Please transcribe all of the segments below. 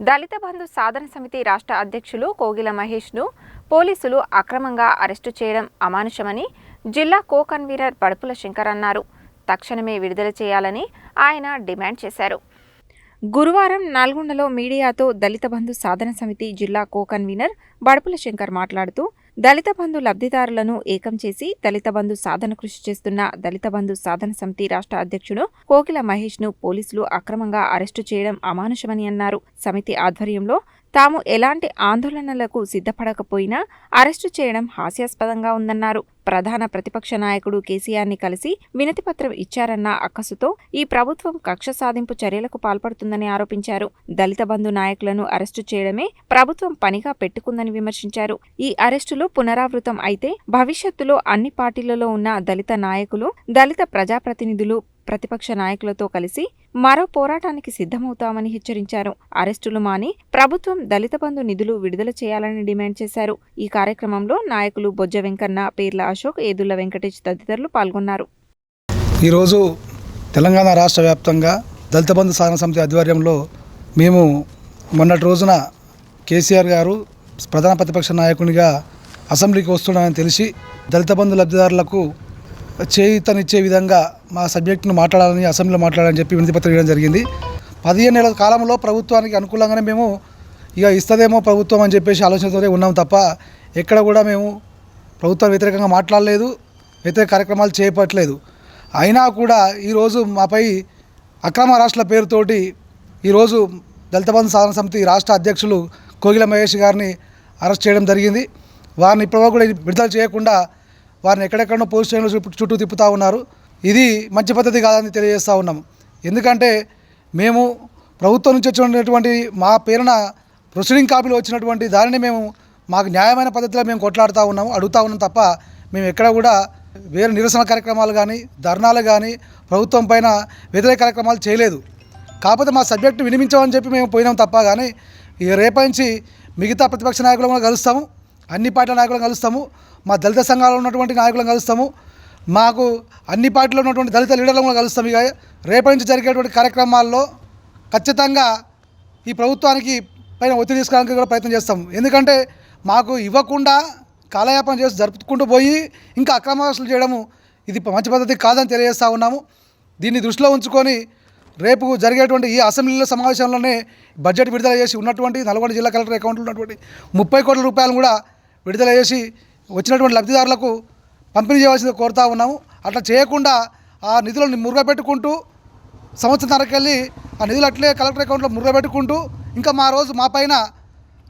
దళిత బంధు సాధన సమితి రాష్ట్ర అధ్యక్షులు కోగిల మహేష్ను పోలీసులు అక్రమంగా అరెస్టు చేయడం అమానుషమని జిల్లా కో కన్వీనర్ బడుపుల శంకర్ అన్నారు. తక్షణమే విడుదల చేయాలని ఆయన డిమాండ్ చేశారు. గురువారం నల్గొండలో మీడియాతో దళిత బంధు సాధన సమితి జిల్లా కో కన్వీనర్ బడుపుల శంకర్ మాట్లాడుతూ దళిత బంధు లబ్ధిదారులను ఏకం చేసి దళిత బంధు సాధన కృషి చేస్తున్న దళిత బంధు సాధన సమితి రాష్ట్ర అధ్యక్షుడు కోకిల మహేష్ను పోలీసులు అక్రమంగా అరెస్టు చేయడం అమానుషమని అన్నారు. సమితి ఆధ్వర్యంలో తాము ఎలాంటి ఆందోళనలకు సిద్ధపడకపోయినా అరెస్టు చేయడం హాస్యాస్పదంగా ఉందన్నారు. ప్రధాన ప్రతిపక్ష నాయకుడు కేసీఆర్ని కలిసి వినతిపత్రం ఇచ్చారన్న అక్కసుతో ఈ ప్రభుత్వం కక్ష సాధింపు చర్యలకు పాల్పడుతుందని ఆరోపించారు. దళిత బంధు నాయకులను అరెస్టు చేయడమే ప్రభుత్వం పనిగా పెట్టుకుందని విమర్శించారు. ఈ అరెస్టులు పునరావృతం అయితే భవిష్యత్తులో అన్ని పార్టీలలో ఉన్న దళిత నాయకులు దళిత ప్రజాప్రతినిధులు ప్రతిపక్ష నాయకులతో కలిసి మరో పోరాటానికి సిద్ధమవుతామని హెచ్చరించారు. అరెస్టులు మాని ప్రభుత్వం దళిత బంధు నిధులు విడుదల చేయాలని డిమాండ్ చేశారు. ఈ కార్యక్రమంలో నాయకులు బొజ్జ వెంకన్న పేర్ల అశోక్ ఏదుళ్ళ వెంకటేష్ తదితరులు పాల్గొన్నారు. ఈరోజు తెలంగాణ రాష్ట్ర వ్యాప్తంగా దళిత బంధు సాధన సమితి ఆధ్వర్యంలో మేము మొన్నటి రోజున కేసీఆర్ గారు ప్రధాన ప్రతిపక్ష నాయకునిగా అసెంబ్లీకి వస్తున్నామని తెలిసి దళిత బంధు లబ్ధిదారులకు చేయూతనిచ్చే విధంగా మా సబ్జెక్టును మాట్లాడాలని అసెంబ్లీలో మాట్లాడాలని చెప్పి వినతిపత్రం ఇవ్వడం జరిగింది. పదిహేను నెలల కాలంలో ప్రభుత్వానికి అనుకూలంగానే మేము ఇక ఇస్తుందేమో ప్రభుత్వం అని చెప్పేసి ఆలోచనతోనే ఉన్నాం తప్ప ఎక్కడ కూడా మేము ప్రభుత్వం వ్యతిరేకంగా మాట్లాడలేదు వ్యతిరేక కార్యక్రమాలు చేపట్టలేదు. అయినా కూడా ఈరోజు మాపై అక్రమ రాష్ట్రాల పేరుతోటి ఈరోజు దళిత బంధు సాధన సమితి రాష్ట్ర అధ్యక్షులు కోగిల మహేష్ గారిని అరెస్ట్ చేయడం జరిగింది. వారిని ఇప్పటివరకు కూడా విడుదల చేయకుండా వారిని ఎక్కడెక్కడో పోలీస్ స్టేషన్లో చుట్టూ తిప్పుతూ ఉన్నారు. ఇది మంచి పద్ధతి కాదని తెలియజేస్తూ ఉన్నాం. ఎందుకంటే మేము ప్రభుత్వం నుంచి వచ్చినటువంటి మా పేరున ప్రొసీడింగ్ కాపీలో వచ్చినటువంటి దానిని మేము మాకు న్యాయమైన పద్ధతిలో మేము కొట్లాడుతూ ఉన్నాము అడుగుతూ ఉన్నాం తప్ప మేము ఎక్కడ కూడా వేరే నిరసన కార్యక్రమాలు కానీ ధర్నాలు కానీ ప్రభుత్వం పైన వ్యతిరేక కార్యక్రమాలు చేయలేదు. కాకపోతే మా సబ్జెక్టు వినిమించామని చెప్పి మేము పోయినాం తప్ప కానీ ఇక రేపటి నుంచి మిగతా ప్రతిపక్ష నాయకులు కూడా కలుస్తాము. అన్ని పార్టీల నాయకులను కలుస్తాము. మా దళిత సంఘాలు ఉన్నటువంటి నాయకులను కలుస్తాము. మాకు అన్ని పార్టీలో ఉన్నటువంటి దళిత లీడర్లను కూడా కలుస్తాం. ఇక రేపటి నుంచి జరిగేటువంటి కార్యక్రమాల్లో ఖచ్చితంగా ఈ ప్రభుత్వానికి పైన ఒత్తిడి తీసుకోవడానికి కూడా ప్రయత్నం చేస్తాం. ఎందుకంటే మాకు ఇవ్వకుండా కాలయాపన చేసి జరుపుకుంటూ పోయి ఇంకా అక్రమాస్తులు చేయడము ఇది మంచి పద్ధతి కాదని తెలియజేస్తూ ఉన్నాము. దీన్ని దృష్టిలో ఉంచుకొని రేపు జరిగేటువంటి ఈ అసెంబ్లీలో సమావేశంలోనే బడ్జెట్ విడుదల చేసి ఉన్నటువంటి నల్గొండ జిల్లా కలెక్టర్ అకౌంట్లో ఉన్నటువంటి ముప్పై కోట్ల రూపాయలను కూడా విడుదల చేసి వచ్చినటువంటి లబ్ధిదారులకు పంపిణీ చేయవలసింది కోరుతా ఉన్నాము. అట్లా చేయకుండా ఆ నిధులను మురుగపెట్టుకుంటూ సంవత్సరంన్నరకెళ్ళి ఆ నిధులు అట్లే కలెక్టర్ అకౌంట్లో మురుగపెట్టుకుంటూ ఇంకా మా రోజు మా పైన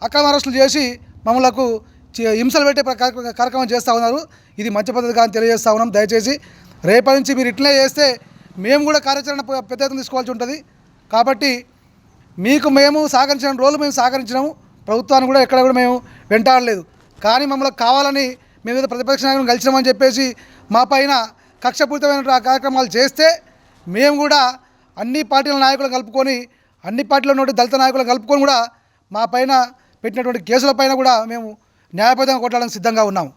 అక్రమ అరెస్టులు చేసి మమ్మలకు హింసలు పెట్టే ప్ర- కార్యక్రమం చేస్తూ ఉన్నారు. ఇది మంచి పద్ధతి కానీ తెలియజేస్తూ ఉన్నాం. దయచేసి రేపటి నుంచి మీరు ఇట్లే చేస్తే మేము కూడా కార్యాచరణ పెద్ద ఎత్తున తీసుకోవాల్సి ఉంటుంది. కాబట్టి మీకు మేము సహకరించిన రోజులు మేము సహకరించినాము. ప్రభుత్వాన్ని కూడా ఎక్కడ కూడా మేము వెంటాడలేదు. కానీ మమ్మల్ని కావాలని మేము ప్రతిపక్ష నాయకులను కలిసినామని చెప్పేసి మా పైన కక్షపూరితమైన కార్యక్రమాలు చేస్తే మేము కూడా అన్ని పార్టీల నాయకులను కలుపుకొని అన్ని పార్టీల నుండి దళిత నాయకులను కలుపుకొని కూడా మా పైన పెట్టినటువంటి కేసుల పైన కూడా మేము న్యాయపరంగా కొట్టాలని సిద్ధంగా ఉన్నాము.